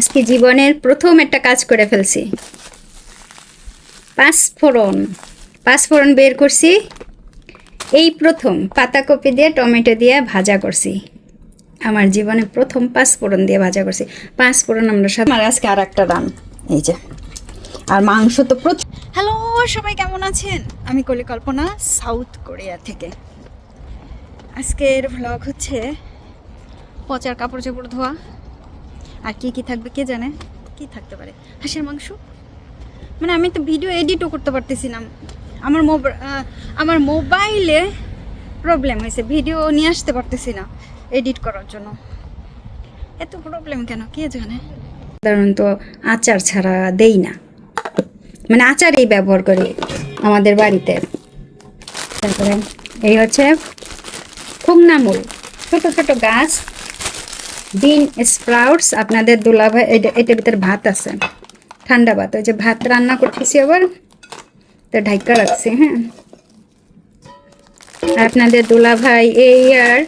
আজকে জীবনের প্রথম একটা কাজ করে ফেলছি। পাঁচফোড়ন। পাঁচফোড়ন বের করছি। এই প্রথম পাতাকপি দিয়ে টমেটো দিয়ে ভাজা করছি। আমার জীবনে প্রথম পাঁচফোড়ন দিয়ে ভাজা করছি। পাঁচফোড়ন আমরা সাথে আমার আজকে আর একটা রান। এই যে। আর মাংস তো প্রচুর হ্যালো সবাই কেমন আছেন? আমি কলি কল্পনা সাউথ কোরিয়া থেকে। আজকের ভ্লগ হচ্ছে পচার কাপড় চোপড় ধোয়া। আর কি কি থাকবে কে জানে? কি থাকতে পারে? হাঁসের মাংস? মানে আমি তো ভিডিও এডিটও করতে পারতেছি না আমার আমার মোবাইলে প্রবলেম হয়েছে। ভিডিও নিয়ে আসতে পারতেছি না এডিট করার জন্য। এত প্রবলেম কেন? কে জানে? সাধারণত আচার ছাড়া দেই না। মানে আচারই ব্যবহার করি আমাদের বাড়িতে। তারপরে এই হচ্ছে খুমনামূল ছোট ছোট গাছ বিন স্প্রাউটস, আপনাদের দুলাভাই এটা এটার ভিতরে ভাত আছে। ঠান্ডা ভাত, ওই যে ভাত রান্না করতেছি আবার, তো ঢাইকা রাখছি হ্যাঁ। আপনাদের দুলাভাই, এই আর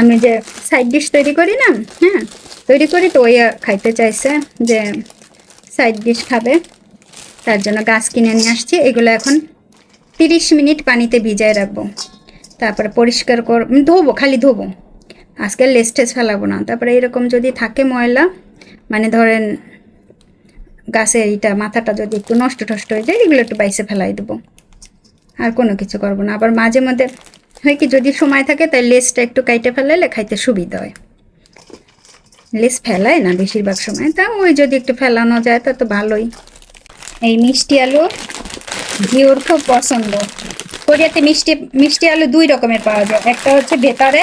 আমি যে সাইড ডিশ তৈরি করি না হ্যাঁ তৈরি করি তো, ওই খাইতে চাইছে যে সাইড ডিশ খাবে। তার জন্য গাছ কিনে নিয়ে আসছি, এগুলো এখন তিরিশ মিনিট পানিতে ভিজায় রাখব। তারপরে পরিষ্কার কর, ধোবো, খালি ধোবো। আজকে লেস্টেজ ফেলাবো না। তারপরে এরকম যদি থাকে ময়লা মানে ধরেন গাছের এইটা, মাথাটা যদি একটু নষ্ট টষ্ট হয়ে যায়, এগুলো একটু বাইসে ফেলাই দেবো। আর কোনো কিছু করব না। আবার মাঝে মধ্যে হয় কি, যদি সময় থাকে, তাই লেসটা একটু কাইটে ফেলাইলে খাইতে সুবিধা হয়। লেস ফেলায় না বেশিরভাগ সময়। তা ওই যদি একটু ফেলানো যায়, তা তো ভালোই। এই মিষ্টি আলু জিওর খুব পছন্দ। কোরিয়াতে মিষ্টি মিষ্টি আলু দুই রকমের পাওয়া যায়। একটা হচ্ছে ভেতরে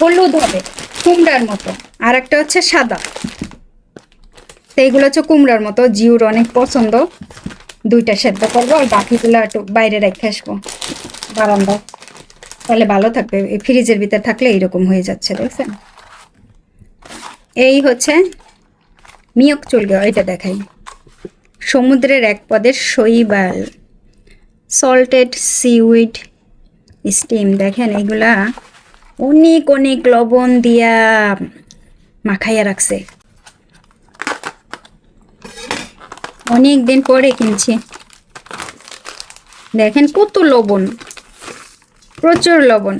হলুদ হবে, কুমড়ার মতো। আর একটা হচ্ছে সাদা। তো এইগুলো হচ্ছে কুমড়ার মতো। জিউর অনেক পছন্দ। দুইটা সেদ্ধ করব আর বাকিগুলো একটু বাইরে রেখে আসব বারান্দায়। তাহলে ভালো থাকবে। এই ফ্রিজের ভিতরে থাকলে এইরকম হয়ে যাচ্ছে, দেখছেন? এই হচ্ছে মিয়ক চুলগে এটা দেখাই। সমুদ্রের এক পদের শৈবাল। সল্টেড সিউইড স্টিম দেখেন এগুলা অনেক অনেক লবণ দিয়া মাখাইয়া রাখছে। অনেক দিন পরে কিনছি। দেখেন কত লবণ, প্রচুর লবণ।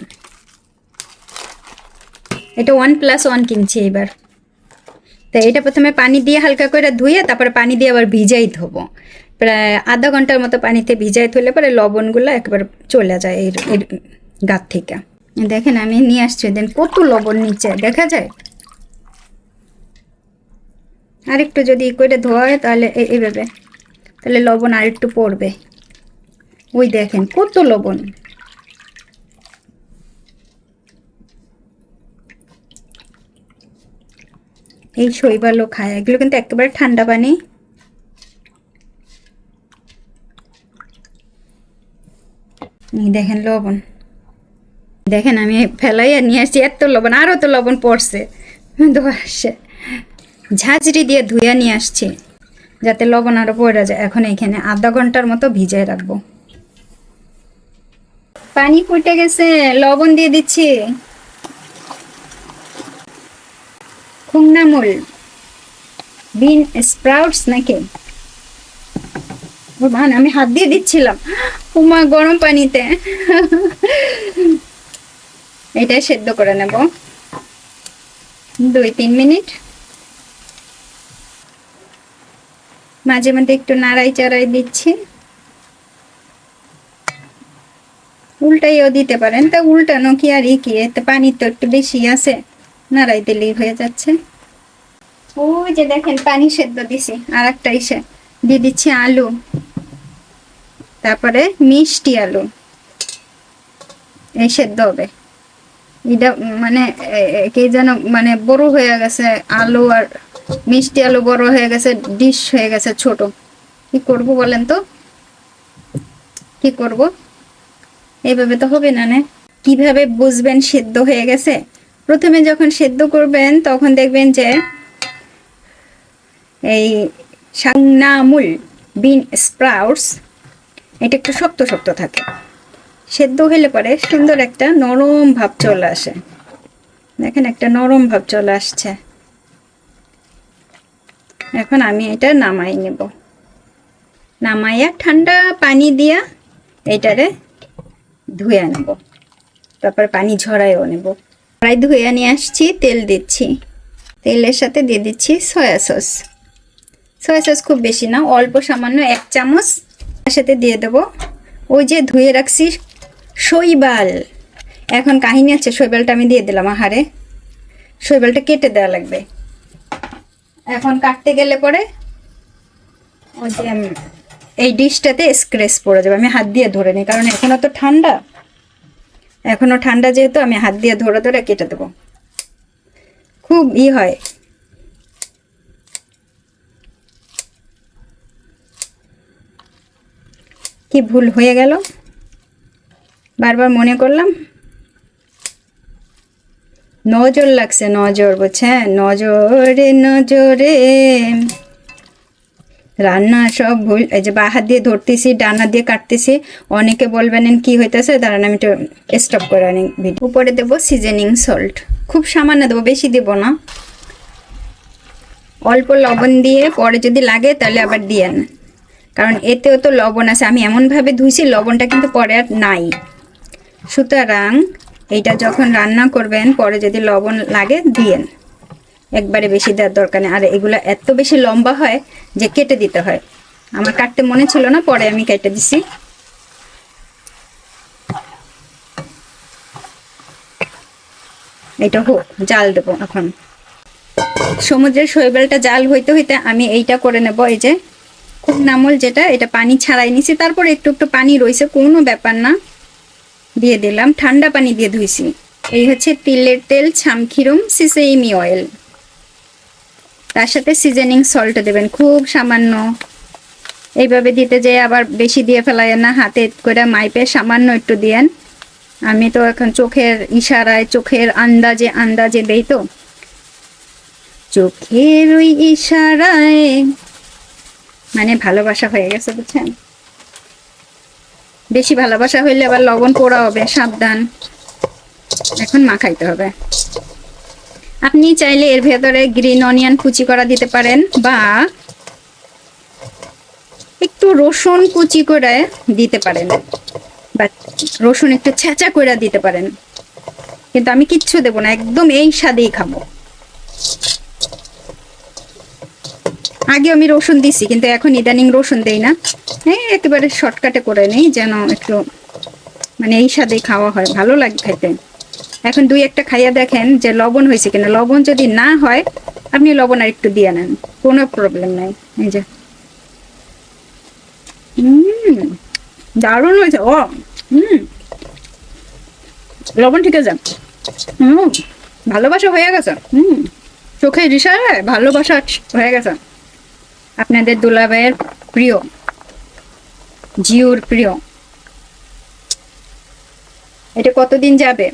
এটা ওয়ান প্লাস ওয়ান কিনছি এবার। তো এটা প্রথমে পানি দিয়ে হালকা করে ধুয়ে তারপরে পানি দিয়ে আবার ভিজাই ধোবো। প্রায় আধা ঘণ্টার মতো পানিতে ভিজাই ধুলে পরে লবণগুলো একবার চলে যায় এর এর গাত থেকে। দেখেন, আমি নিয়ে আসছি। দেন কত লবণ নিচে, দেখা যায়? আর একটু যদি করে ধোয়া হয়, তাহলে এইভাবে তাহলে লবণ আর একটু পড়বে। ওই দেখেন, কত লবণ। এই শৈবালও খায়। এগুলো কিন্তু একেবারে ঠান্ডা পানি। দেখেন লবণ। দেখেন, আমি ফেলাইয়া নিয়ে আসছি, এত লবণ আরও তো লবণ পড়ছে। ধোয়া আসছে ঝাঁঝরি দিয়ে ধুইয়া নিয়ে আসছি, যাতে লবণ আরও পড়ে যায়। এখন এখানে আধা ঘণ্টার মতো ভিজায় রাখব। পানি ফুটে গেছে, লবণ দিয়ে দিচ্ছি। খুংনামূল বিন স্প্রাউটস নাকি? আমি হাত দিয়ে দিচ্ছিলাম। উমা, গরম পানিতে। এটা সেদ্ধ করে নেব। দুই, তিন মিনিট। মাঝে মধ্যে একটু নাড়াই চাড়াই দিচ্ছি। উল্টাইও দিতে পারেন। তা উল্টানো কি আর ই কি? এতে পানি তো একটু বেশি আছে। নাড়াই দিলেই হয়ে যাচ্ছে। ওই যে দেখেন, পানি সেদ্ধ দিছি। আর একটা ইসে দিয়ে দিচ্ছি আলু। তারপরে মিষ্টি আলু। এই সেদ্ধ হবে। এটা মানে কি যেন মানে বড় হয়ে গেছে, আলু আর মিষ্টি আলু বড় হয়ে গেছে ডিশ হয়ে গেছে ছোট। কি করব বলেন তো? কি করব? এইভাবে তো হবে না কীভাবে বুঝবেন সেদ্ধ হয়ে গেছে? প্রথমে যখন সেদ্ধ করবেন, তখন দেখবেন যে এই সাংনামুল বিন স্প্রাউটস, এটা একটু শক্ত শক্ত থাকে। সেদ্ধ হলে পরে সুন্দর একটা নরম ভাব চলে আসে। দেখেন একটা নরম ভাব চলে আসছে। এখন আমি এটা নামাই নেব। নামাইয়া ঠান্ডা পানি দিয়া এইটারে ধুয়ে নেব তারপর পানি ঝরাইও নেব প্রায় ধুয়ে নিয়ে আসছি, তেল দিচ্ছি। তেলের সাথে দিয়ে দিচ্ছি সয়া সস। সয়া সস খুব বেশি না, অল্প সামান্য এক চামচ। সাথে দিয়ে দেবো। ওই যে ধুয়ে রাখছি শৈবাল। এখন কাহিনী আছে, শৈবালটা আমি দিয়ে দিলাম আহারে। শৈবালটা কেটে দেওয়া লাগবে। এখন কাটতে গেলে পরে ওই যে এই ডিশটাতে স্ক্রেচ পড়ে যাবে। আমি হাত দিয়ে ধরে নিই, কারণ এখনও তো ঠান্ডা। এখনও ঠান্ডা যেহেতু, আমি হাত দিয়ে ধরে ধরে কেটে দেবো। খুব ই হয়। কি ভুল হয়ে গেল? বারবার মনে করলাম? নজর লাগছে, নজর, বুঝছেন? নজরে নজরে। রান্না সব ভুল, এই যে বা হাত দিয়ে ধরতেছি, ডানা দিয়ে কাটতেছি। অনেকে বলবেন কি হইতেছে? দাঁড়ান, আমি একটু স্টপ করে আনি। উপরে দেবো সিজনিং সল্ট খুব সামান্য দেবো, বেশি দেবো না। অল্প লবণ দিয়ে পরে যদি লাগে, তাহলে আবার দিয়েন কারণ এতেও তো লবণ আছে। আমি এমনভাবে ধুইছি, লবণটা কিন্তু পরে আর নাই। সুতরাং এইটা যখন রান্না করবেন, পরে যদি লবণ লাগে, দিয়েন। একবারে বেশি দেওয়ার দরকার নেই। আর এগুলো এত বেশি লম্বা হয় যে কেটে দিতে হয়। আমার কাটতে মনে ছিল না, পরে আমি কেটে দিছি। এটা হোক, জাল দেবো এখন। সমুদ্রের শৈবালটা জাল হইতে হইতে আমি এইটা করে নেব, এই যে খুব নামল যেটা, এটা পানি ছাড়াই নিছি। তারপরে একটু একটু পানি রয়েছে কোনো ব্যাপার না। দিয়ে দিলাম, ঠান্ডা পানি দিয়ে ধুইছি। এই হচ্ছে তিলের তেল, ছামখিরুম, সিসেইমি অয়েল। তার সাথে সিজনিং সল্ট দেবেন, খুব সামান্য। এইভাবে দিতে যেয়ে আবার বেশি দিয়ে ফেলাই না, হাতে করে মাইপে সামান্য একটু দিয়েন। আমি তো এখন চোখের ইশারায়, চোখের আন্দাজে আন্দাজে দেই তো। চোখের ওই ইশারায়। মানে ভালোবাসা হয়ে গেছে, বুঝছেন? বেশি ভালোবাসা হইলে আবার লবণ পোড়া হবে, সাবধান। এখন মাখাইতে হবে। আপনি চাইলে এর ভেতরে গ্রিন অনিয়ন কুচি করা দিতে পারেন, বা একটু রসুন কুচি করে দিতে পারেন। বা রসুন একটু ছেঁচা করে দিতে পারেন। কিন্তু আমি কিচ্ছু দেবো না, একদম এই স্বাদেই খাব। আগে আমি রসুন দিছি, কিন্তু এখন ইদানিং রসুন দেই না। এই একেবারে শর্টকাটে করে নেই, যেন একটু মানে এই স্বাদে খাওয়া হয়, ভালো লাগে খাইতে এখন দুই একটা খাইয়া দেখেন যে লবণ হয়েছে কিনা। লবণ যদি না হয়, আপনি লবণ আর একটু দিয়ে নেন, কোনো প্রবলেম নাই। এই যে। দারুণ হয়েছে। ও লবণ ঠিক আছে। হুম ভালোবাসা হয়ে গেছে। হুম চোখে রিসায়, ভালোবাসা হয়ে গেছে। আপনাদের দুলাভাইয়ের প্রিয়, জিওর প্রিয়। এটা কতদিন যাবে?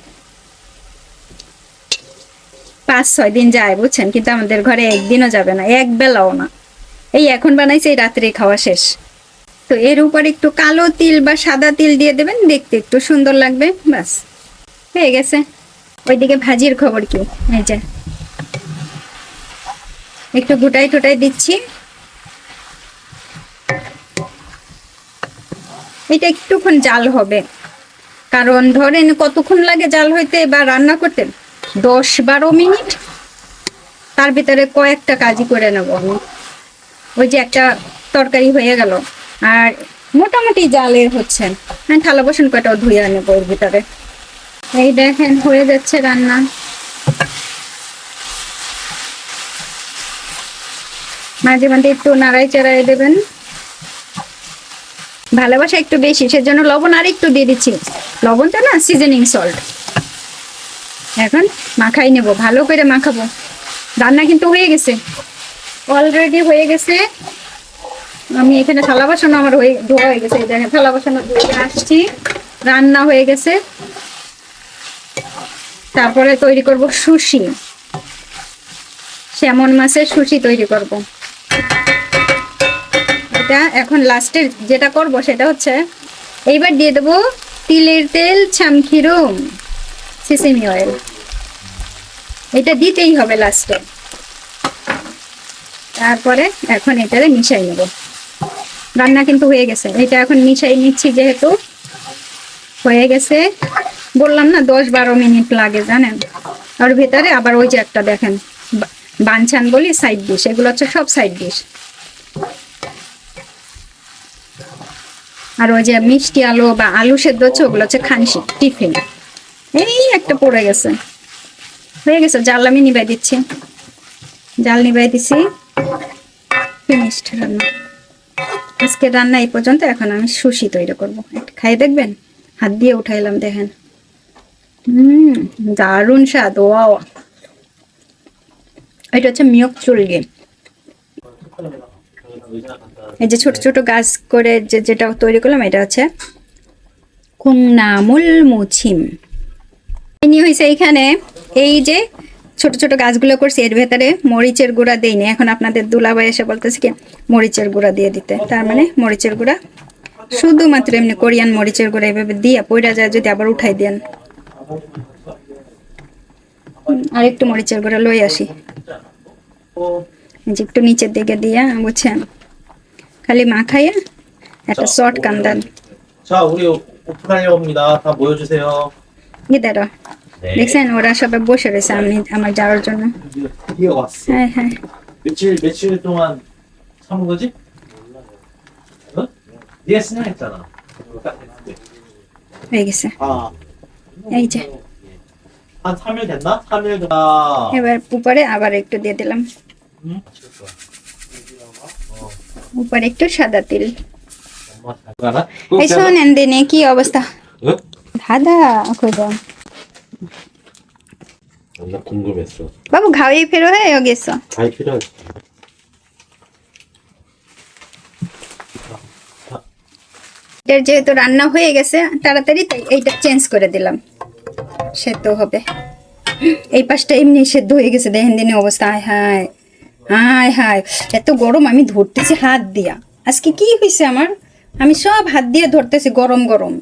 পাঁচ, ছয় দিন যায়, বুঝছেন? কিন্তু আমাদের ঘরে একদিনও যাবে না, এক বেলাও না। এই এখন বানাইছে, এই রাত্রে খাওয়া শেষ। তো এর উপর একটু কালো তিল বা সাদা তিল দিয়ে দেবেন, দেখতে একটু সুন্দর লাগবে বাস হয়ে গেছে। ওইদিকে ভাজির খবর কি? এই যে। একটু গুটাই টুটাই দিচ্ছি। এটা একটুক্ষণ জাল হবে। কারণ ধরেন কতক্ষণ লাগে জাল হইতে বা রান্না করতে? দশ বারো মিনিট? তার ভিতরে কয়েকটা কাজই করে নেব আমি। ওই যে একটা তরকারি হয়ে গেল। আর মোটামুটি জালের হচ্ছে। হ্যাঁ থালা বসন কয়টাও ধুয়ে নেব ওর ভিতরে। এই দেখেন, হয়ে যাচ্ছে রান্না। মাঝে মাঝে একটু নাড়াই চাড়াই দেবেন। ভালোবাসা একটু বেশি, সেজন্য লবণ আর একটু দিয়ে দিচ্ছি। লবণটা না সিজনিং সল্ট এখন মাখাই নেব, ভালো করে মাখাবো। রান্না কিন্তু হয়ে গেছে। অলরেডি হয়ে গেছে। আমি এখানে থালা বাসন আমার হয়ে, ধোয়া হয়ে গেছে। থালা বাসন ধুয়ে আসছি। রান্না হয়ে গেছে। তারপরে তৈরি করব সুশি। স্যামন মাছের সুশি তৈরি করব। এটা এখন লাস্টের যেটা করব সেটা হচ্ছে, এইবার দিয়ে দেবো তিলের তেল ছামখিরুম সিসিমি অয়েল এটা দিতেই হবে লাস্টে। তারপরে এখন এটারে মিশাই নেব। রান্না কিন্তু হয়ে গেছে। এটা এখন মিশাই নিচ্ছি যেহেতু। হয়ে গেছে। বললাম না, দশ বারো মিনিট লাগে, জানেন? আর ভেতরে আবার ওই যে একটা দেখেন বানছান বলি সাইড ডিশ এগুলো হচ্ছে সব সাইড ডিশ আর ওই যে মিষ্টি আলু বা আলু সেদ্ধ হচ্ছে, ওগুলো হচ্ছে খানসি, টিফিন। এই একটা পড়ে গেছে। হয়ে গেছে, জাল আমি নিবাই দিচ্ছি। জাল নিবাই দিছি। ফিনিশড রান্না। আজকে রান্না এই পর্যন্ত, এখন আমি সুশি তৈরি করব। একটু খাই দেখবেন? হাত দিয়ে উঠাইলাম, দেখেন। হুম, দারুণ স্বাদ, ওয়াও। এটা হচ্ছে মিয়ক চুলগে। এই যে ছোট ছোট গাছ করে যে যেটা তৈরি করলাম, এটা হচ্ছে কুংনামুল মুছিম। ইনি হয়েছে এইখানে, এই যে ছোট ছোট গাছগুলো করছি, এর ভেতরে মরিচের গুঁড়া দেইনি। এখন আপনাদের দুলাভাই এসে বলতেছে কি, মরিচের গুঁড়া দিয়ে দিতে। তার মানে মরিচের গুঁড়া। শুধুমাত্র এমনি কোরিয়ান মরিচের গুঁড়া এভাবে দিয়ে পইরা যায়, যদি আবার উঠাই দেন। আর একটু মরিচের গুঁড়া লই আসি। যে একটু নিচের দিকে দিয়া, বুঝছেন? খালি মাখাইয়া একটা শর্ট কান্দান 자, 우리 오픈하려고 합니다. 다 모여주세요. ইদারো 네. দেখছেন ওরা সবাই বসে রয়েছে আমি আমার যাওয়ার জন্য 드디어 왔어. হ্যাঁ হ্যাঁ 며칠, 며칠 동안 참은 거지? 어? 네가 신청했잖아. হয়ে গেছে 아, এই যে 한 3일 됐나? 3일 다. এবার উপরে আবার একটু দিয়ে দিলাম 응? উপরে একটু সাদা তেল। এই শোনেন দিনে কি অবস্থা? দাদা খোঁজা বাবু ঘাওয়ে ফেরো হ্যাঁ, হয়ে গেছ। যেহেতু রান্না হয়ে গেছে তাড়াতাড়ি তাই এইটা চেঞ্জ করে দিলাম। সে তো হবে। এই পাশটা এমনি সেদ্ধ হয়ে গেছে দেহেন দিনে অবস্থা হায় হায়। হায় হায়, এত গরম, আমি ধরতেছি হাত দিয়া। আজকে কি হয়েছে আমার? আমি সব হাত দিয়ে ধরতেছি, গরম গরম।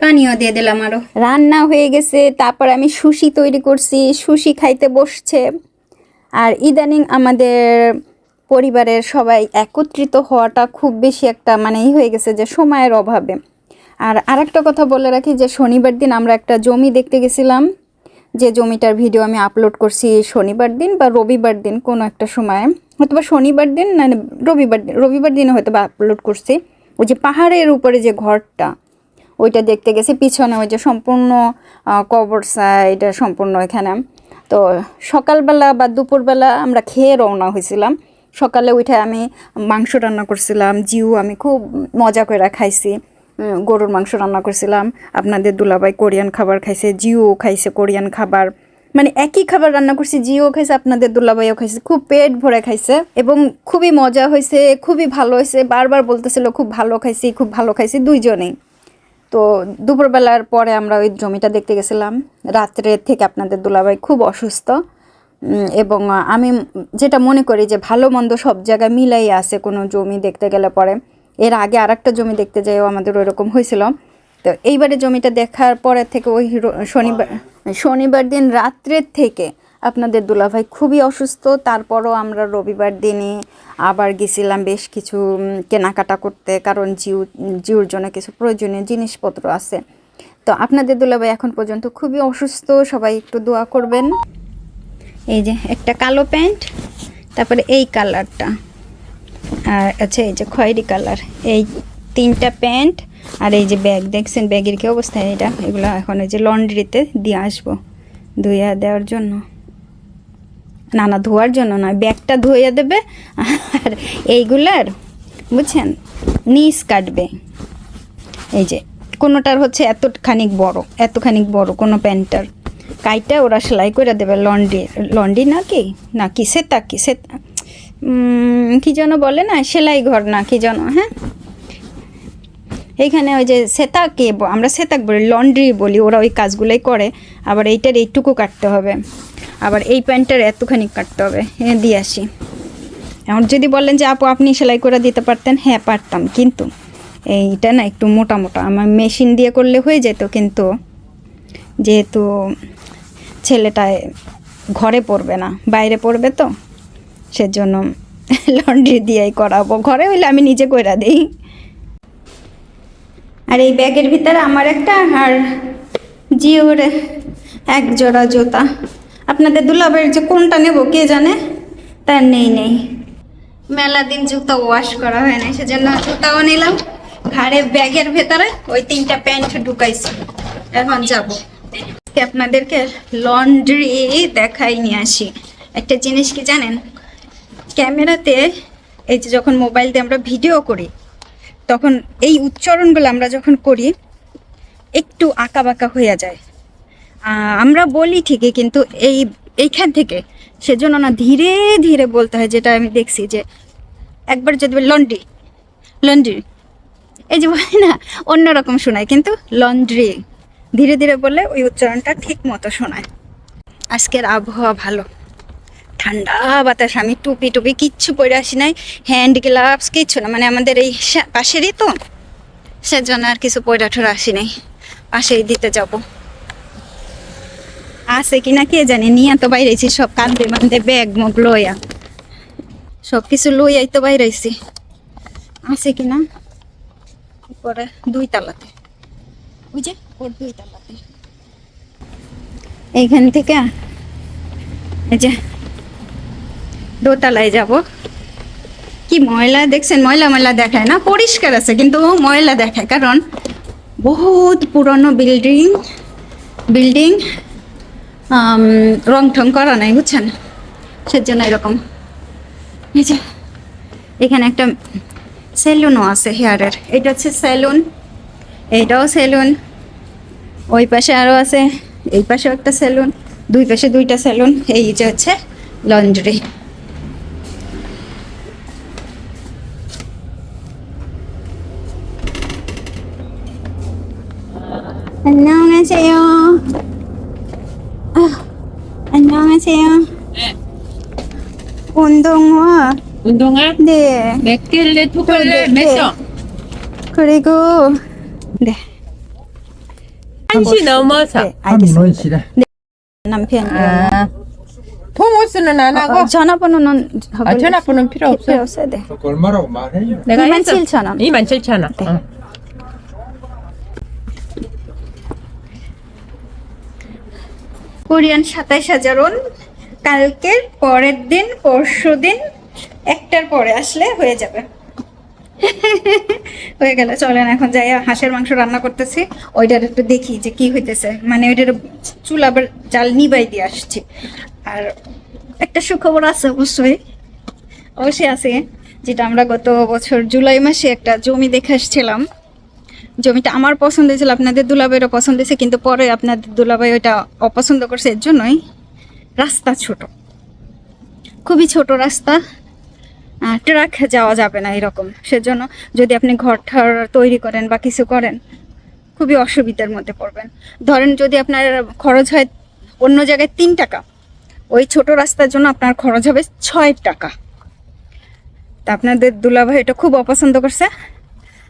পানিও দিয়ে দিলাম আরও। রান্না হয়ে গেছে, তারপর আমি সুশি তৈরি করছি, সুশি খাইতে বসছে। আর ইদানিং আমাদের পরিবারের সবাই একত্রিত হওয়াটা খুব বেশি একটা মানে ই হয়ে গেছে যে সময়ের অভাবে। আর আরেকটা কথা বলে রাখি যে শনিবার দিন আমরা একটা জমি দেখতে গেছিলাম। যে জমিটার ভিডিও আমি আপলোড করছি শনিবার দিন বা রবিবার দিন কোনো একটা সময় হয়তো বা শনিবার দিন না রবিবার দিন, রবিবার দিনে হয়তো বা আপলোড করছি। ওই যে পাহাড়ের উপরে যে ঘরটা, ওইটা দেখতে গেছি, পিছনে ওই যে সম্পূর্ণ কবর সাইড সম্পূর্ণ এখানে। তো সকালবেলা বা দুপুরবেলা আমরা খেয়ে রওনা হয়েছিলাম। সকালে উঠে আমি মাংস রান্না করছিলাম, জিউ আমি খুব মজা করে খাইছি। গরুর মাংস রান্না করছিলাম। আপনাদের দুলাভাই কোরিয়ান খাবার খাইছে, জিও খাইছে কোরিয়ান খাবার। মানে একই খাবার রান্না করছি, জিও খাইছে, আপনাদের দুলাভাইও খাইছে। খুব পেট ভরে খাইছে এবং খুবই মজা হয়েছে, খুবই ভালো হয়েছে। বারবার বলতেছিল, খুব ভালো খাইছি, খুব ভালো খাইছি, দুইজনেই। তো দুপুরবেলার পরে আমরা ওই জমিটা দেখতে গেছিলাম। রাত্রে থেকে আপনাদের দুলাভাই খুব অসুস্থ। এবং আমি যেটা মনে করি যে ভালো মন্দ সব জায়গায় মিলাই আছে কোনো জমি দেখতে গেলে পরে। এর আগে আর একটা জমি দেখতে যাইও আমাদের ওইরকম হয়েছিল। তো এইবারে জমিটা দেখার পরে থেকে ওই হিরো- শনিবার শনিবার দিন রাত্রের থেকে আপনাদের দুলাভাই খুবই অসুস্থ তারপরও আমরা রবিবার দিনে আবার গেছিলাম বেশ কিছু কেনাকাটা করতে কারণ জিউ জিউর জন্য কিছু প্রয়োজনীয় জিনিসপত্র আছে। তো আপনাদের দুলাভাই এখন পর্যন্ত খুবই অসুস্থ সবাই একটু দোয়া করবেন। এই যে একটা কালো প্যান্ট তারপরে এই কালারটা। আর আচ্ছা এই যে খয়েরি কালার। এই তিনটা প্যান্ট আর এই যে ব্যাগ, দেখছেন ব্যাগের কি অবস্থা এটা? এগুলো এখন এই যে লন্ড্রিতে দিয়ে আসব ধুইয়া দেওয়ার জন্য। না না, ধোয়ার জন্য না ব্যাগটা ধুইয়া দেবে আর এইগুলার, বুঝছেন? নিচ কাটবে। এই যে, কোনোটার হচ্ছে এতখানিক বড় এতখানিক বড় কোনো প্যান্টটার। কাইটা ওরা সেলাই করে দেবে লন্ড্রি লন্ড্রি না কি? না, কি, সেতা কি, সেতা। কি যেন বলে না? সেলাই ঘর না, কি যেন হ্যাঁ? এইখানে ওই যে সেতাকে আমরা সেতাক বলি, লন্ড্রি বলি, ওরা ওই কাজগুলোই করে। আবার এইটার এইটুকু কাটতে হবে। আবার এই প্যান্টটার এতখানি কাটতে হবে। এনে দিয়ে আসি। এখন যদি বলেন যে, আপু, আপনি সেলাই করে দিতে পারতেন? হ্যাঁ পারতাম। কিন্তু এইটা না একটু মোটা মোটা। আমার মেশিন দিয়ে করলে হয়ে যেত, কিন্তু যেহেতু ছেলেটা ঘরে পড়বে না, বাইরে পড়বে তো। সেজন্য লন্ড্রি দিয়েই করাবো। ঘরে হইলে আমি নিজে কইরা দিই। আর এই ব্যাগের ভিতরে আমার একটা আর জিওর এক জোড়া জুতা। আপনাদের দুলাবের যে কোনটা নেব কে জানে? তার নেই নেই। মেলা দিন জুতা ওয়াশ করা হয় না সেজন্য জুতাও নিলাম। ঘাড়ে ব্যাগের ভেতরে ওই তিনটা প্যান্ট ঢুকাইছি। এখন যাব। আপনাদেরকে লন্ড্রি দেখাই নিয়ে আসি। একটা জিনিস কি জানেন? ক্যামেরাতে, এই যে যখন মোবাইল দিয়ে আমরা ভিডিও করি, তখন এই উচ্চারণগুলো আমরা যখন করি, একটু আঁকা বাঁকা হয়ে যায় আমরা বলি ঠিকই, কিন্তু এই, এইখান থেকে সেজন্য না ধীরে ধীরে বলতে হয়, যেটা আমি দেখছি যে, একবার যদি লন্ড্রি লন্ড্রি এই যে বলি না অন্যরকম শোনায়, কিন্তু লন্ড্রি ধীরে ধীরে বললে ওই উচ্চারণটা ঠিক মতো শোনায়। আজকের আবহাওয়া ভালো। ঠান্ডা বাতাস, আমি টুপি টুপি কিচ্ছু পরে আসি নাই হ্যান্ড গ্লাভস কিচ্ছু না মানে আমাদের এই পাশেরই তো, সেজন্য আর কিছু পয়রা ঠোরা আসি নাই, পাশেই দিতে যাব। আছে কিনা কে জানি, নিয়ে তো বাইরেছি, সব কান্দে মান্দে ব্যাগ মুখ লইয়া। সব কিছু লইয়াই তো বাইরেছি। আছে কিনা? পরে দুই তালাতে। বুঝে ওর দুই তালাতে। এইখান থেকে, এই যে দোতলায় যাব। কি ময়লা দেখছেন? ময়লা ময়লা দেখায় না? পরিষ্কার আছে, কিন্তু ময়লা দেখায়। কারণ বহুত পুরনো বিল্ডিং বিল্ডিং রং ঠং করা নাই, বুঝছেন? সেজন্য এরকম। এখানে একটা সেলুনও আছে হেয়ারের। এটা হচ্ছে সেলুন এইটাও সেলুন। ওই পাশে আরও আছে, এই পাশেও একটা সেলুন, দুই পাশে দুইটা সেলুন। এই যে হচ্ছে লন্ড্রি। 안녕하세요. 아, 안녕하세요. 운동화. 운동화? 네. 네? 네. 몇 점? 그리고 네. 한 시 넘어서. 네, 알겠습니다. 씨래. 남편이요. 아. 통호수는 안 하고? 어, 전화번호는 아, 전화번호는 필요 없어. 필요 없어요. 네. 그 얼마라고 말해요. 내가 27,000원. 27,000원. 네. 어. কোরিয়ান সাতাইশ হাজার ওন। কালকের পরের দিন, পরশু দিন, একটার পরে আসলে হয়ে যাবে। হয়ে গেল, চলেন এখন যাই, হাঁসের মাংস রান্না করতেছি। ওইটার একটু দেখি যে কি হইতেছে। মানে ওইটার চুল আবার জাল নিবাই দিয়ে আসছি। আর একটা সুখবর আছে অবশ্যই। অবশ্যই আছে, যেটা আমরা গত বছর জুলাই মাসে একটা জমি দেখে আসছিলাম। জমিটা আমার পছন্দ হয়েছিল, আপনাদের দুলাভাইয়েরও পছন্দ হয়েছে, কিন্তু পরে আপনাদের দুলাভাই ওইটা অপছন্দ করছে, এর জন্যই রাস্তা ছোট। খুবই ছোট রাস্তা ট্রাক যাওয়া যাবে না এরকম। সেজন্য যদি আপনি ঘর ঠর তৈরি করেন বা কিছু করেন, খুবই অসুবিধার মধ্যে পড়বেন। ধরেন যদি আপনার খরচ হয় অন্য জায়গায় তিন টাকা, ওই ছোট রাস্তার জন্য আপনার খরচ হবে ছয় টাকা। তা আপনাদের দুলাভাই এটা খুব অপছন্দ করছে।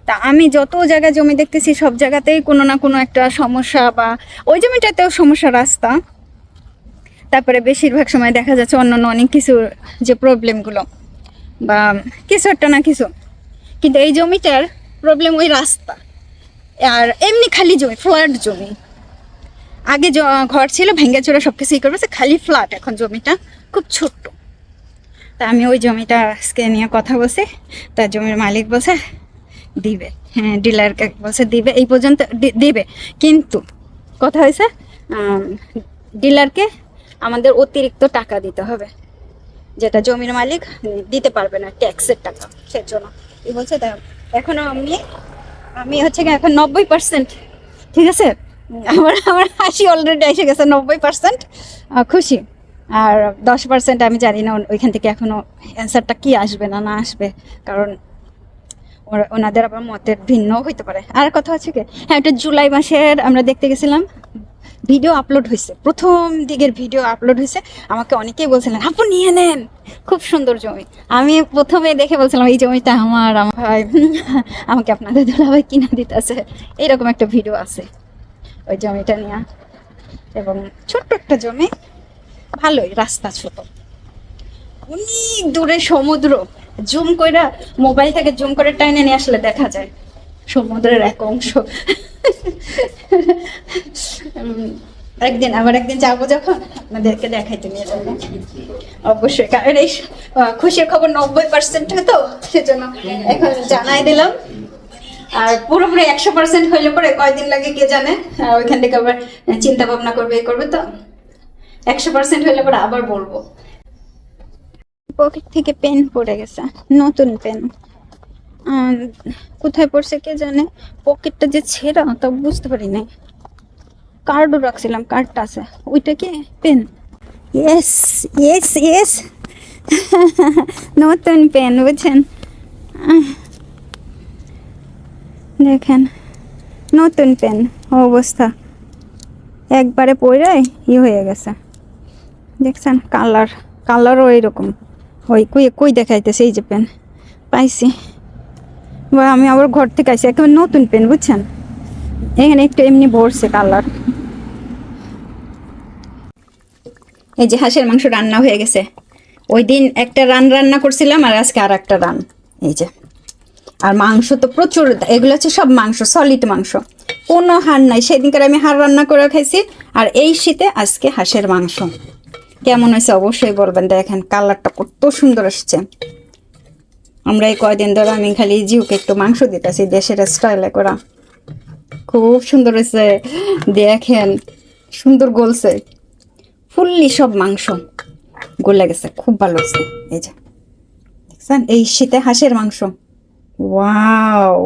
তা আমি যত জায়গায় জমি দেখতেছি, সব জায়গাতেই কোনো না কোনো একটা সমস্যা বা ওই জমিটাতেও সমস্যা রাস্তা। তারপরে বেশিরভাগ সময় দেখা যাচ্ছে অন্যান্য অনেক কিছু যে প্রবলেমগুলো বা কিছু একটা না কিছু। কিন্তু এই জমিটার প্রবলেম ওই রাস্তা। আর এমনি খালি জমি ফ্ল্যাট জমি। আগে ঘর ছিল, ভেঙে চোরা সব কিছুই করবে খালি ফ্ল্যাট এখন জমিটা খুব ছোট্ট। তা আমি ওই জমিটা আজকে নিয়ে কথা বলছি। তার জমির মালিক বলছে দিবে। হ্যাঁ ডিলারকে বলছে দিবে, এই পর্যন্ত দিবে। কিন্তু কথা হয়েছে ডিলারকে আমাদের অতিরিক্ত টাকা দিতে হবে। যেটা জমির মালিক দিতে পারবে না ট্যাক্সের টাকা সেজন্য। এই বলছে? এখনও আমি আমি হচ্ছে কি এখন নব্বই পার্সেন্ট ঠিক আছে? আমার আমার হাসি অলরেডি এসে গেছে, নব্বই পার্সেন্ট খুশি। আর দশ পার্সেন্ট আমি জানি না, ওইখান থেকে এখনও অ্যান্সারটা কি আসবে না না আসবে। কারণ ওনাদের আবার মতের ভিন্ন হইতে পারে। আর কথা হচ্ছে কি হ্যাঁ এটা জুলাই মাসের আমরা দেখতে গেছিলাম, ভিডিও আপলোড হয়েছে প্রথম দিকের ভিডিও আপলোড হয়েছে আমাকে অনেকেই বলছিলেন, আপু, নিয়ে নেন। খুব সুন্দর জমি। আমি প্রথমে দেখে বলছিলাম, এই জমিটা আমার আমার ভাই, আমাকে আপনাদের দুলাভাই কিনা দিতেছে। এইরকম একটা ভিডিও আছে ওই জমিটা নিয়ে। এবং ছোট্ট একটা জমি, ভালোই, রাস্তা ছোট। অনেক দূরে সমুদ্র। জুম কইরা মোবাইল থেকে জুম করে টাইনে নিয়ে আসলে দেখা যায়। সমুদ্রের এক অংশ। একদিন, আবার একদিন যাব যখন, আপনাদেরকে দেখাইতে নিয়ে যাব। অবশ্যই, কারণ এই খুশির খবর নব্বই পার্সেন্ট তো, সেজন্য এখন জানাই দিলাম। আর পুরোপুরি একশো পার্সেন্ট হইলে পরে কয়দিন লাগে কে জানে ওইখান থেকে আবার চিন্তা ভাবনা করবে, এ করবে তো। একশো পার্সেন্ট হইলে পরে আবার বলব। পকেট থেকে পেন পড়ে গেছে, নতুন পেন কোথায় পড়ছে কে জানে? পকেটটা যে ছেঁড়া, তা বুঝতে পারি নাই। কার্ডও রাখছিলাম কার্ডটা আছে। ওইটা কি? পেন ইয়েস ইয়েস ইয়েস নতুন পেন বুঝছেন? দেখেন, নতুন পেন অবস্থা। একবারে পড়ে ই হয়ে গেছে। দেখছেন কালার কালারও এরকম। ওই কই কই দেখাইতেছে এই যে পেন? পাইছি। বা আমি আবার ঘর থেকে আইছি, একেবারে নতুন পেন, বুঝছেন? এখানে একটু এমনি ভরছে কালার। এই যে হাঁসের মাংস রান্না হয়ে গেছে। ওই দিন একটা রান রান্না করছিলাম আর আজকে আর একটা রান। এই যে। আর মাংস তো প্রচুর, এগুলো হচ্ছে সব মাংস সলিড মাংস। কোনো হাড় নাই। সেদিনকার আমি হাড় রান্না করে খাইছি। আর এই শীতে আজকে হাঁসের মাংস। কেমন হয়েছে অবশ্যই বলবেন, দেখেন কালারটা কত সুন্দর আসছে আমরা এই কয়দিন ধরে আমি খালি জিউকে একটু মাংস দিতেছি, দেশের স্টাইলে করা। খুব সুন্দর হয়েছে, দেখেন সুন্দর গলছে। ফুললি সব মাংস গলে গেছে, খুব ভালো হয়েছে। এই যে, দেখছেন? এই শীতে হাঁসের মাংস। ওয়াও!